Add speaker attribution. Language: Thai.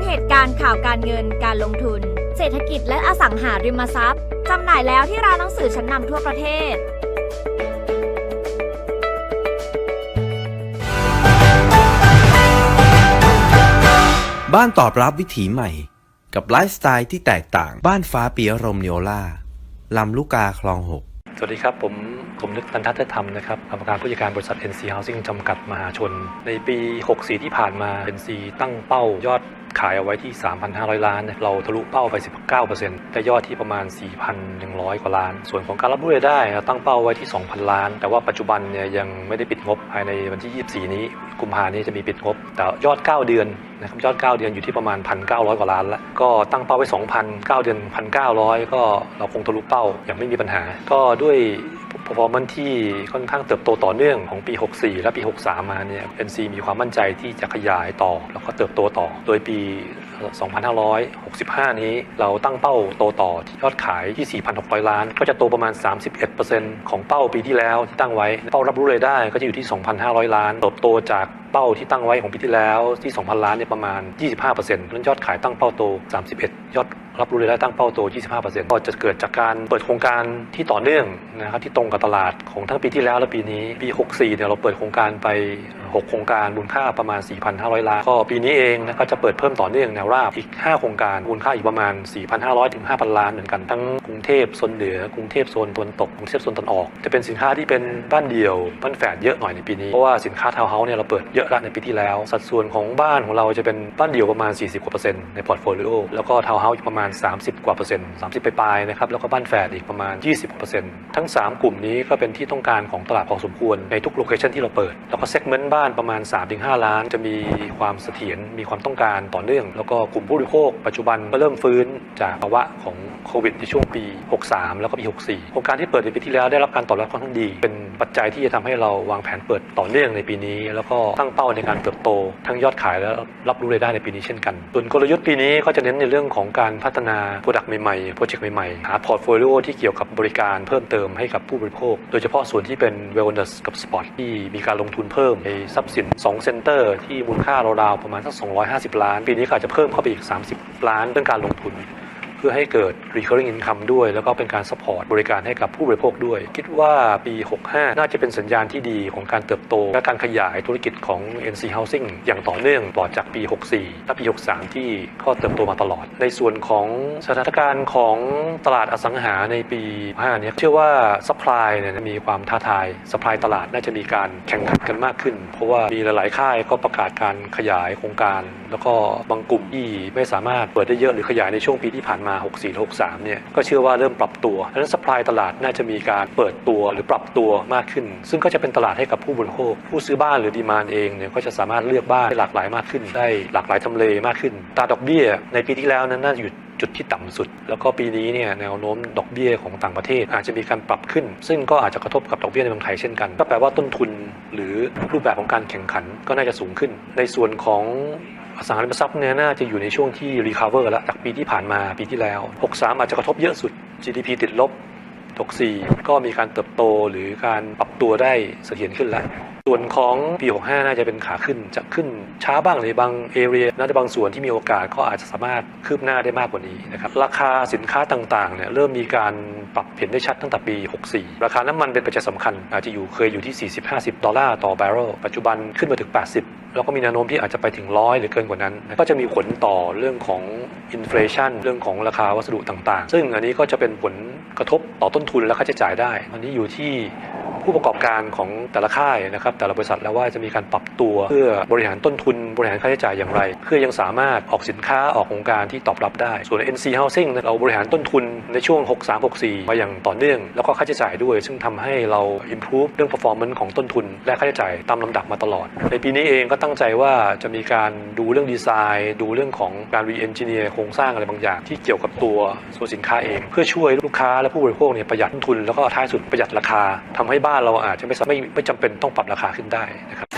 Speaker 1: านเหตุการณ์ข่าวการเงินการลงทุน เศรษฐกิจและอสังหาริมทรัพย์จำหน่ายแล้วที่ร้านหนังสือชั้นนำทั่วประเทศ
Speaker 2: บ้านตอบรับวิถีใหม่ กับไลฟ์สไตล์ที่แตกต่างบ้านฟ้าปียรมเนียวล่าลำลูกกาคลองหก
Speaker 3: สวัสดีครับ ผมผมนึกตันทัศน์ธรรมนะครับกรรมการผู้จัดการบริษัท NC Housing จำกัดมหาชน ในปี 64 ที่ผ่านมา NC ตั้งเป้ายอด ขายเอาไว้ที่ 3,500 ล้านเนี่ยเราทะลุเป้าไป 19%แต่ยอดที่ประมาณ 4,100 กว่าล้าน ส่วนของการรับรู้รายได้เราตั้งเป้าไว้ที่ 2,000 ล้าน แต่ว่าปัจจุบันเนี่ยยังไม่ได้ปิดงบภายในวันที่ 24 นี้ กุมภานี้จะมีปิดงบ แต่ยอด 9 เดือนนะครับยอด 9 เดือนอยู่ที่ประมาณ 1,900 กว่าล้านแล้วก็ตั้งเป้าไว้ 2,000 9 เดือน 1,900 ก็เราคงทะลุเป้าอย่างไม่มีปัญหา ก็ด้วย performance ที่ค่อนข้างเติบโตต่อเนื่องของปี 64 และปี 63 มาเนี่ย NC มีความมั่นใจที่จะขยายต่อ แล้วก็เติบโตต่อ โดยปี 2565 นี้เราตั้งเป้าโตต่อที่ยอดขายที่ 4,600 ล้าน ก็จะโตประมาณ 31%ของเป้าปีที่แล้วที่ตั้งไว้ เป้ารับรู้รายได้ก็จะอยู่ที่ 2,500 ล้าน เติบโตจากเป้าที่ตั้งไว้ของปีที่แล้วที่ 2,000 ล้านเนี่ยประมาณ 25%นั้นยอดขายตั้งเป้าโต 31 ยอด รับรู้รายได้ตั้งเป้าโต 25%ก็จะเกิดจากการเปิดโครงการที่ต่อเนื่องนะครับที่ตรงกับตลาดของทั้งปีที่แล้วและปีนี้ปี 64เนี่ยเราเปิดโครงการไป 6 โครงการมูลค่าประมาณ 4,500 ล้าน ก็ปีนี้เองนะก็จะเปิดเพิ่มต่อเนื่องแนวราบอีก 5 โครงการมูลค่าอีกประมาณ 4,500 ถึง 5,000 ล้านเหมือนกันทั้งกรุงเทพโซนเหนือกรุงเทพโซนตะวันตกกรุงเทพโซนตะวันออก จะเป็นสินค้าที่เป็นบ้านเดี่ยวบ้านแฝดเยอะหน่อยในปีนี้เพราะว่าสินค้าทาวน์เฮาส์เนี่ยเราเปิดเยอะแล้วในปีที่แล้ว สัดส่วนของบ้านของเราจะเป็นบ้านเดี่ยวประมาณ 40กว่าเปอร์เซ็นต์ในพอร์ตโฟลิโอแล้วก็ทาวน์เฮาส์ประมาณ 30 กว่าเปอร์เซ็นต์30 ไปปลายๆนะครับแล้วก็บ้านแฝดอีกประมาณ 20เปอร์เซ็นต์ทั้ง 3 กลุ่มนี้ก็เป็นที่ต้องการของตลาดพอสมควรในทุกโลเคชันที่เราเปิดแล้วก็เซกเมนต์บ้านประมาณ 3-5 ล้าน จะมีความเสถียรมีความต้องการต่อเนื่อง แล้วก็กลุ่มผู้บริโภคปัจจุบันก็เริ่มฟื้นจากภาวะของโควิดในช่วงปี 63 แล้วก็ปี 64 โครงการที่เปิดในปีที่แล้วได้รับการตอบรับค่อนข้างดี เป็นปัจจัยที่จะทำให้เราวางแผนเปิดต่อเนื่องในปีนี้ แล้วก็ตั้งเป้าในการเติบโต ทั้งยอดขายและรับรู้รายได้ในปีนี้เช่นกัน ส่วนกลยุทธ์ปีนี้ก็จะเน้นในเรื่องของการพัฒนาโปรดักต์ใหม่ๆโปรเจกต์ใหม่ๆหาพอร์ตโฟลิโอที่เกี่ยวกับบริการเพิ่มเติมให้กับผู้บริโภค โดยเฉพาะส่วนที่เป็น wellness กับ sport ที่มีการลงทุนเพิ่มในทรัพย์สิน2เซ็นเตอร์ที่มูลค่าราวๆประมาณสัก250 ล้าน ปีนี้ก็อาจจะเพิ่มเข้าไปอีก 30 ล้านเรื่องการลงทุน พื่อให้เกิด recurring income ด้วย แล้วก็เป็นการ support บริการให้กับผู้บริโภคด้วย คิดว่าปี 65 น่าจะเป็นสัญญาณที่ดีของการเติบโต และการขยายธุรกิจของ NC Housing อย่างต่อเนื่องต่อจากปี 64 และปี 63 ที่ก็เติบโตมาตลอด ในส่วนของสถานการณ์ของตลาดอสังหาในปี65เนี่ยเชื่อว่า supply เนี่ยมีความท้าทาย supply ตลาดน่าจะมีการแข่งขันกันมากขึ้น เพราะว่ามีหลายๆ ค่ายก็ประกาศการขยายโครงการ แล้วก็บางกลุ่มที่ไม่สามารถเปิดได้เยอะหรือขยายในช่วงปีที่ผ่านมา64 63 เนี่ยก็เชื่อว่าเริ่มปรับตัวดังนั้น supply ตลาดน่าจะมีการเปิดตัวหรือปรับตัวมากขึ้น ซึ่งก็จะเป็นตลาดให้กับผู้บริโภค ผู้ซื้อบ้านหรือดีมานเองเนี่ยก็จะสามารถเลือกบ้านได้หลากหลายมากขึ้น ได้หลากหลายทำเลมากขึ้นตาดอกเบี้ยในปีที่แล้วนั้นน่าจะอยู่จุดที่ต่ำสุด แล้วก็ปีนี้เนี่ยแนวโน้มดอกเบี้ยของต่างประเทศ อาจจะมีการปรับขึ้น ซึ่งก็อาจจะกระทบกับดอกเบี้ยในเมืองไทยเช่นกัน ก็แปลว่าต้นทุนหรือรูปแบบของการแข่งขันก็น่าจะสูงขึ้น ในส่วนของ สังหาริมทรัพย์เนี่ยน่าจะอยู่ในช่วงที่รีคาเวอร์แล้วจากปีที่ผ่านมาปีที่แล้ว 63 อาจจะกระทบเยอะสุด GDP ติดลบ 64 ก็มีการเติบโตหรือการปรับตัวได้เสถียรขึ้นแล้ว ส่วนของปี 65 น่าจะเป็นขาขึ้นจะขึ้นช้าบ้างในบางเอเรียน่าจะบางส่วนที่มีโอกาสก็อาจจะสามารถคืบหน้าได้มากกว่านี้นะครับราคาสินค้าต่างๆเนี่ยเริ่มมีการปรับเห็นได้ชัดตั้งแต่ปี 64 ราคาน้ำมันเป็นปัจจัยสำคัญ อาจจะอยู่เคยอยู่ที่ 40-50 ดอลลาร์ต่อบาร์เรลปัจจุบันขึ้นมาถึง 80 แล้วก็มีแนวโน้มที่อาจจะไปถึงร้อยหรือเกินกว่านั้น ก็จะมีผลต่อเรื่องของอินฟลชันเรื่องของราคาวัสดุต่างๆ ซึ่งอันนี้ก็จะเป็นผลกระทบต่อต้นทุนและค่าใช้จ่ายได้ อันนี้อยู่ที่ ผู้ประกอบการของแต่ละค่ายนะครับแต่ละบริษัทแล้วว่าจะมีการปรับตัว เพื่อบริหารต้นทุนบริหารค่าใช้จ่ายอย่างไร เพื่อยังสามารถออกสินค้าออกโครงการที่ตอบรับได้ ส่วน NC Housing เราบริหารต้นทุนในช่วง 63-64 มาอย่างต่อเนื่อง แล้วก็ค่าใช้จ่ายด้วย ซึ่งทำให้เรา improve เรื่อง performance ของต้นทุน และค่าใช้จ่ายตามลำดับมาตลอด ในปีนี้เองก็ตั้งใจว่าจะมีการดูเรื่องดีไซน์ ดูเรื่องของการ re-engineer โครงสร้างอะไรบางอย่าง ที่เกี่ยวกับตัวตัวสินค้าเอง เพื่อช่วยลูกค้าและผู้บริโภคเนี่ยประหยัดต้นทุนแล้วก็ท้ายสุดประหยัดราคาทำให้บ้านถ้าเราอาจจะไม่สามารถไม่ไม่จำเป็นต้องปรับราคาขึ้นได้นะครับ